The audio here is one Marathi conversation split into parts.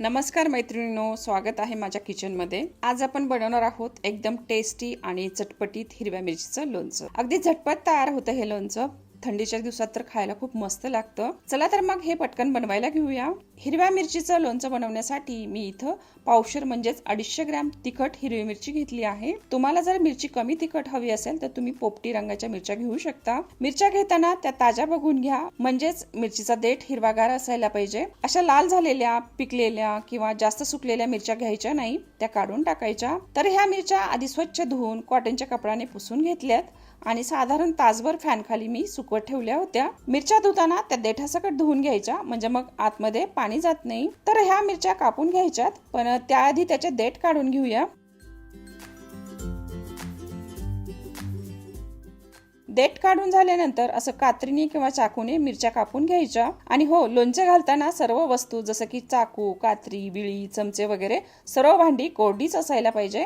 नमस्कार मैत्रिणींनो स्वागत आहे माझ्या किचनमध्ये. आज आपण बनवणार आहोत एकदम टेस्टी आणि चटपटीत हिरव्या मिरचीचं लोणचं. अगदी झटपट तयार होतं हे लोणचं. थंडीच्या दिवसात तर खायला खूप मस्त लागतं. चला तर मग हे पटकन बनवायला घेऊया. हिरव्या मिरचीचं लोणचं बनवण्यासाठी मी इथं पावशर म्हणजेच अडीचशे ग्रॅम तिखट हिरवी मिरची घेतली आहे. तुम्हाला जर मिरची कमी तिखट हवी असेल तर तुम्ही पोपटी रंगाच्या मिरच्या घेऊ शकता. मिरच्या घेताना त्या ताज्या बघून घ्या. म्हणजेच मिरचीचा देठ हिरवागार असायला पाहिजे. अशा लाल झालेल्या पिकलेल्या किंवा जास्त सुकलेल्या मिरच्या घ्यायच्या नाही त्या काढून टाकायच्या. तर ह्या मिरच्या आधी स्वच्छ धुवून कॉटनच्या कपड्याने पुसून घेतल्यात. आणि साधारण तासभर फॅनखाली मी सुकवत ठेवल्या होत्या. मिरच्या धुताना त्या देठासकट धुवून घ्यायच्या. म्हणजे मग आतमध्ये पाणी जात नाही. तर ह्या मिरच्या कापून घ्यायच्यात. पण त्याआधी त्याचे देठ काढून घेऊया. देठ काढून झाल्यानंतर असं कात्रीने किंवा चाकूने मिरच्या कापून घ्यायच्या. आणि हो लोणचे घालताना सर्व वस्तू जसं की चाकू कात्री विळी चमचे वगैरे सर्व भांडी कोरडीच असायला पाहिजे.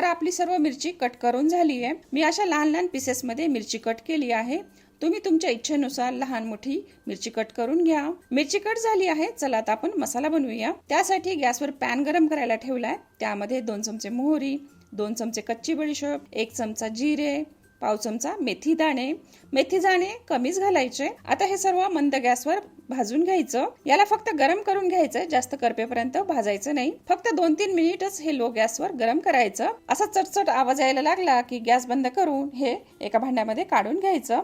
तर आपली सर्व मिरची कट करून झाली आहे. मी अशा लहान लहान पीसेसमध्ये मिरची कट केली आहे. तुम्ही तुमच्या इच्छेनुसार लहान मोठी मिरची कट करून घ्या. मिरची कट झाली आहे चला आता आपण मसाला बनवूया. त्यासाठी गॅसवर पॅन गरम करायला ठेवलाय. त्यामध्ये दोन चमचे मोहरी दोन चमचे कच्ची बडीशोप एक चमचा जिरे पाव चमचा मेथी दाणे. मेथी दाणे कमीच घालायचे. आता हे सर्व मंद गॅसवर भाजून घ्यायचं. याला फक्त गरम करून घ्यायचं. जास्त करपेपर्यंत भाजायचं नाही. फक्त दोन तीन मिनिटच हे लो गॅसवर गरम करायचं. असा चटचट आवाज यायला लागला की गॅस बंद करून हे एका भांड्यामध्ये काढून घ्यायचं.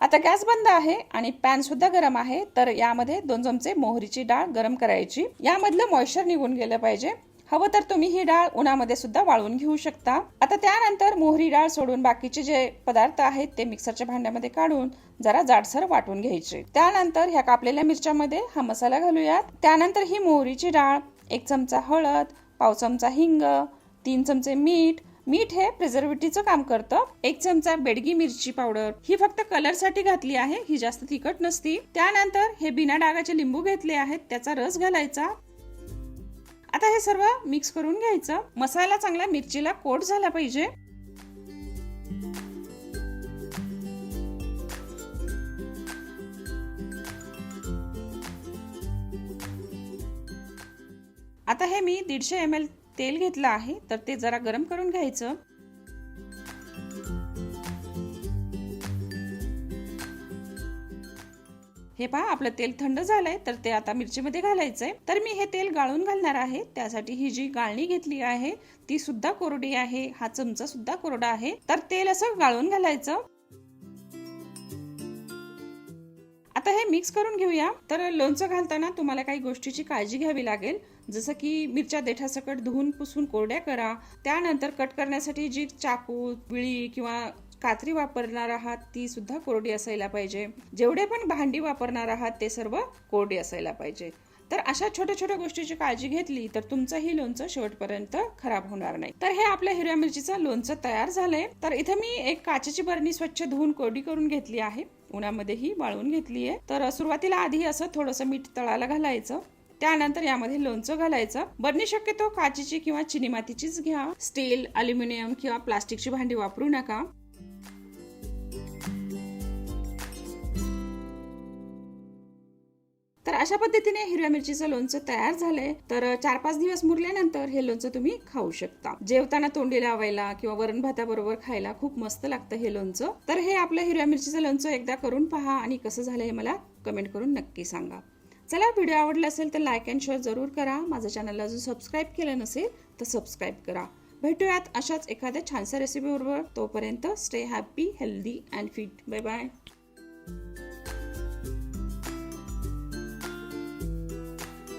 आता गॅस बंद आहे आणि पॅन सुद्धा गरम आहे. तर यामध्ये दोन चमचे मोहरीची डाळ गरम करायची. यामधलं मॉइश्चर निघून गेलं पाहिजे. हवं तर तुम्ही ही डाळ उन्हामध्ये सुद्धा वाळवून घेऊ शकता. आता त्यानंतर मोहरी डाळ सोडून बाकीचे जे पदार्थ आहेत ते मिक्सरच्या भांड्यामध्ये काढून जरा जाडसर वाटून घ्यायचे. त्यानंतर ह्या कापलेल्या मिरच्यामध्ये हा मसाला घालूयात. त्यानंतर ही मोहरीची डाळ एक चमचा हळद पाव चमचा हिंग तीन चमचे मीठ. मीठ हे प्रिझर्वेटिव्हचं काम करतं. एक चमचा बेडगी मिरची पावडर. ही फक्त कलरसाठी घातली आहे ही जास्त तिखट नसती. त्यानंतर हे बिना डागाचे लिंबू घेतले आहेत त्याचा रस घालायचा. आता हे सर्व मिक्स करून घ्यायचं. मसाला चांगला मिरचीला कोट झाला पाहिजे. आता हे मी दीडशे एम एल तेल घेतलं आहे तर ते जरा गरम करून घ्यायचं. हे पहा आपलं तेल थंड झालंय तर ते आता मिरचीमध्ये घालायचंय. तर मी हे तेल गाळून घालणार आहे. त्यासाठी ही जी गाळणी घेतली आहे ती सुद्धा कोरडी आहे. हा चमचा सुद्धा कोरडा आहे. तर तेल असं गाळून घालायचं. आता हे मिक्स करून घेऊया. तर लोणचं घालताना तुम्हाला काही गोष्टीची काळजी घ्यावी लागेल. जसं की मिरच्या देठासकट धुवून पुसून कोरड्या करा. त्यानंतर कट करण्यासाठी जी चाकू विळी किंवा कात्री वापरणार आहात ती सुद्धा कोरडी असायला पाहिजे. जेवढे पण भांडी वापरणार आहात ते सर्व कोरडी असायला पाहिजे. तर अशा छोट्या छोट्या गोष्टीची काळजी घेतली तर तुमचंही लोणचं शेवटपर्यंत खराब होणार नाही. तर हे आपल्या हिरव्या मिरचीचं लोणचं तयार झालंय. तर इथं मी एक काचेची बरणी स्वच्छ धुवून कोरडी करून घेतली आहे. उन्हामध्येही वाळून घेतली आहे. तर सुरुवातीला आधी असं थोडंसं मीठ तळाला घालायचं. त्यानंतर यामध्ये लोणचं घालायचं. बरणी शक्यतो काचेची किंवा चिनी मातीचीच घ्या. स्टील अल्युमिनियम किंवा प्लास्टिकची भांडी वापरू नका. तर अशा पद्धतीने हिरव्या मिरचीचं लोणचं तयार झालंय. तर चार पाच दिवस मुरल्यानंतर हे लोणचं तुम्ही खाऊ शकता. जेवताना तोंडी लावायला किंवा वरण भाताबरोबर खायला खूप मस्त लागतं हे लोणचं. तर हे आपलं हिरव्या मिरचीचं लोणचं एकदा करून पहा आणि कसं झालं हे मला कमेंट करून नक्की सांगा. चला व्हिडिओ आवडला असेल तर लाईक अँड शेअर जरूर करा. माझ्या चॅनलला अजून सबस्क्राईब केलं नसेल तर सबस्क्राईब करा. भेटूयात अशाच एखाद्या छानशा रेसिपीबरोबर तोपर्यंत stay happy healthy and fit bye bye